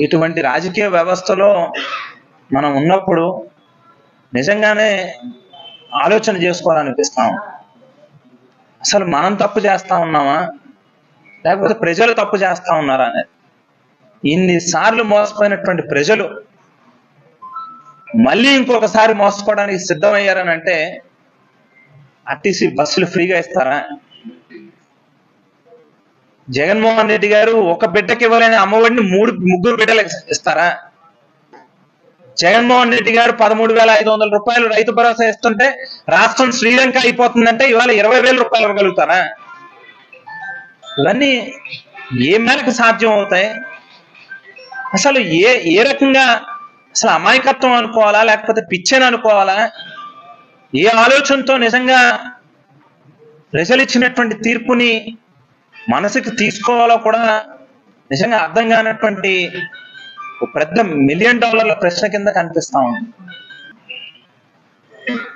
ఇటువంటి రాజకీయ వ్యవస్థలో మనం ఉన్నప్పుడు నిజంగానే ఆలోచన చేసుకోవాలనిపిస్తాం అసలు మనం తప్పు చేస్తా ఉన్నామా? లేకపోతే ప్రజలు తప్పు చేస్తా ఉన్నారా అనేది. ఇన్నిసార్లు మోసపోయినటువంటి ప్రజలు మళ్ళీ ఇంకొకసారి మోసపోవడానికి సిద్ధమయ్యారని అంటే ఆర్టీసీ బస్సులు ఫ్రీగా ఇస్తారా? జగన్మోహన్ రెడ్డి గారు ఒక బిడ్డకి ఇవ్వలేని అమ్మఒడిని మూడు ముగ్గురు బిడ్డలకు ఇస్తారా? జగన్మోహన్ రెడ్డి గారు పదమూడు వేల ఐదు వందల రూపాయలు రైతు భరోసా ఇస్తుంటే రాష్ట్రం శ్రీలంక అయిపోతుందంటే ఇవాళ ఇరవై వేల రూపాయలు ఇవ్వగలుగుతారా? ఇవన్నీ ఏ మేరకు సాధ్యం అవుతాయి? అసలు ఏ ఏ రకంగా అసలు అమాయకత్వం అనుకోవాలా లేకపోతే పిచ్చని అనుకోవాలా? ఏ ఆలోచనతో నిజంగా ప్రజలు ఇచ్చినటువంటి తీర్పుని మనసుకు తీసుకోవాలో కూడా నిజంగా అర్థం కానటువంటి ఒక పెద్ద మిలియన్ డాలర్ల ప్రశ్న కింద కనిపిస్తా ఉంది.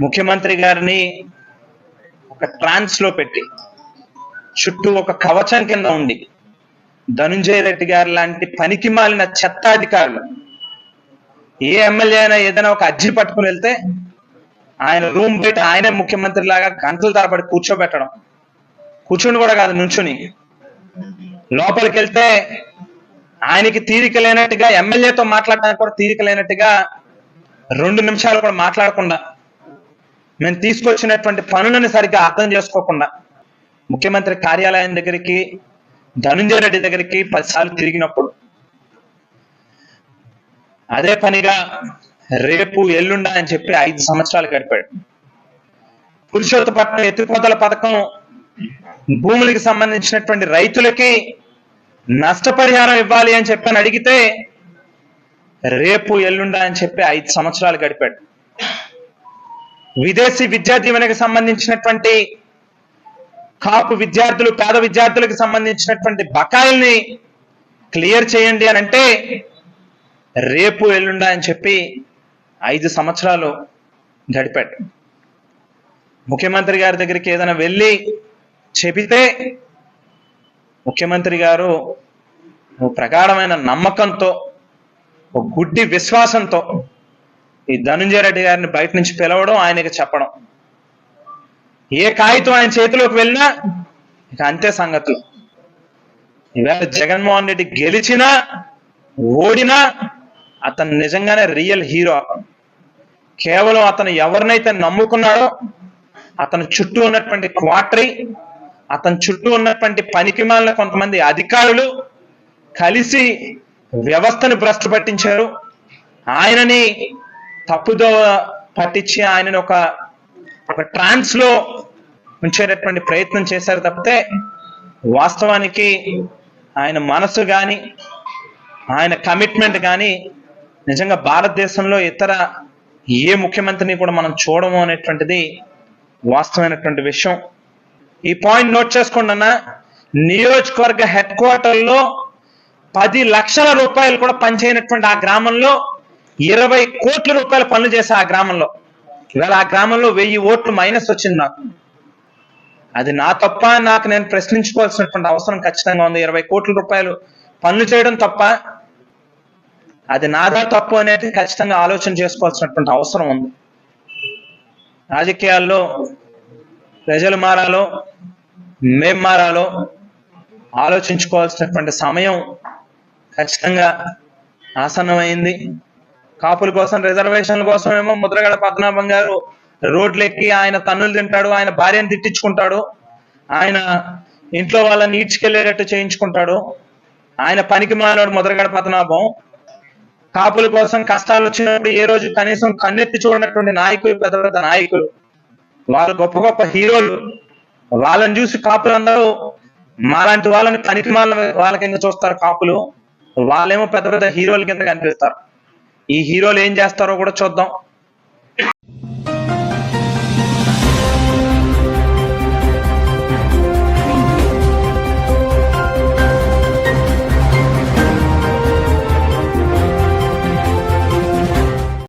ముఖ్యమంత్రి గారిని ఒక ట్రాన్స్లో పెట్టి చుట్టూ ఒక కవచం కింద ఉండి ధనుంజయ రెడ్డి గారు లాంటి పనికి మాలిన చెత్త అధికారులు ఏ ఎమ్మెల్యే అయినా ఏదైనా ఒక అర్జీ పట్టుకుని వెళ్తే ఆయన రూమ్ బయట ఆయనే ముఖ్యమంత్రి లాగా గంటల తరబడి కూర్చోబెట్టడం. కూర్చుని కూడా కాదు నుంచుని. లోపలికి వెళ్తే ఆయనకి తీరిక లేనట్టుగా ఎమ్మెల్యేతో మాట్లాడడానికి కూడా తీరిక లేనట్టుగా రెండు నిమిషాలు కూడా మాట్లాడకుండా మేము తీసుకొచ్చినటువంటి పనులను సరిగ్గా అర్థం చేసుకోకుండా ముఖ్యమంత్రి కార్యాలయం దగ్గరికి ధనుంజయ రెడ్డి దగ్గరికి పదిసార్లు తిరిగినప్పుడు అదే పనిగా రేపు ఎల్లుండ అని చెప్పి ఐదు సంవత్సరాలు గడిపాడు. పురుషోత్తపట్నం ఎత్తిపోతల పథకం భూములకు సంబంధించినటువంటి రైతులకి నష్టపరిహారం ఇవ్వాలి అని చెప్పి అడిగితే రేపు ఎల్లుండా అని చెప్పి ఐదు సంవత్సరాలు గడిపాడు. విదేశీ విద్యా దీవెనకు సంబంధించినటువంటి కాపు విద్యార్థులు పేద విద్యార్థులకు సంబంధించినటువంటి బకాయిల్ని క్లియర్ చేయండి అని అంటే రేపు ఎల్లుండా అని చెప్పి ఐదు సంవత్సరాలు గడిపాడు. ముఖ్యమంత్రి గారి దగ్గరికి ఏదైనా వెళ్ళి చెబితే ముఖ్యమంత్రి గారు ప్రగాఢమైన నమ్మకంతో ఒక గుడ్డి విశ్వాసంతో ఈ ధనుంజయ రెడ్డి గారిని బయట నుంచి పిలవడం ఆయనకి చెప్పడం. ఏ కాగితం ఆయన చేతిలోకి వెళ్ళినా ఇక అంతే సంగతులు. ఈవేళ జగన్మోహన్ రెడ్డి గెలిచినా ఓడినా అతను నిజంగానే రియల్ హీరో. కేవలం అతను ఎవరినైతే నమ్ముకున్నాడో అతని చుట్టూ ఉన్నటువంటి క్వార్టరీ అతని చుట్టూ ఉన్నటువంటి పనికి కొంతమంది అధికారులు కలిసి వ్యవస్థను భ్రష్టు పట్టించారు. ఆయనని తప్పుదో పట్టించి ఆయనని ఒక ఒక ట్రాన్స్లో ఉంచేటటువంటి ప్రయత్నం చేశారు తప్పితే వాస్తవానికి ఆయన మనసు కానీ ఆయన కమిట్మెంట్ కానీ నిజంగా భారతదేశంలో ఇతర ఏ ముఖ్యమంత్రిని కూడా మనం చూడము అనేటువంటిది వాస్తవమైనటువంటి విషయం. ఈ పాయింట్ నోట్ చేసుకోండి అన్న. నియోజకవర్గ హెడ్ క్వార్టర్లో పది లక్షల రూపాయలు కూడా పనిచేయనటువంటి ఆ గ్రామంలో ఇరవై కోట్ల రూపాయల పనులు చేశా ఆ గ్రామంలో. ఇవాళ ఆ గ్రామంలో వెయ్యి ఓట్లు మైనస్ వచ్చింది నాకు. అది నా తప్ప నాకు నేను ప్రశ్నించుకోవాల్సినటువంటి అవసరం ఖచ్చితంగా ఉంది. ఇరవై కోట్ల రూపాయలు పనులు చేయడం తప్ప అది నాదా తప్పు అనేది ఖచ్చితంగా ఆలోచన చేసుకోవాల్సినటువంటి అవసరం ఉంది. రాజకీయాల్లో ప్రజలు మారాలో మేం మారాలో ఆలోచించుకోవాల్సినటువంటి సమయం ఖచ్చితంగా ఆసన్నమైంది. కాపుల కోసం రిజర్వేషన్ల కోసం ఏమో ముద్రగడ పద్మనాభం గారు రోడ్లు ఎక్కి ఆయన తన్నులు తింటాడు ఆయన భార్యను తిట్టించుకుంటాడు ఆయన ఇంట్లో వాళ్ళని ఈడ్చుకెళ్ళేటట్టు చేయించుకుంటాడు ఆయన పనికి మానాడు ముద్రగడ పద్మనాభం. కాపుల కోసం కష్టాలు వచ్చినప్పుడు ఏ రోజు కనీసం కన్నెత్తి చూడనటువంటి నాయకులు పెద్ద పెద్ద నాయకులు. వాళ్ళు గొప్ప గొప్ప హీరోలు. వాళ్ళని చూసి కాపులందరూ మాలాంటి వాళ్ళని పనికి మాల వాళ్ళ కింద చూస్తారు కాపులు. వాళ్ళేమో పెద్ద పెద్ద హీరోల కింద కనిపిస్తారు. ఈ హీరోలు ఏం చేస్తారో కూడా చూద్దాం.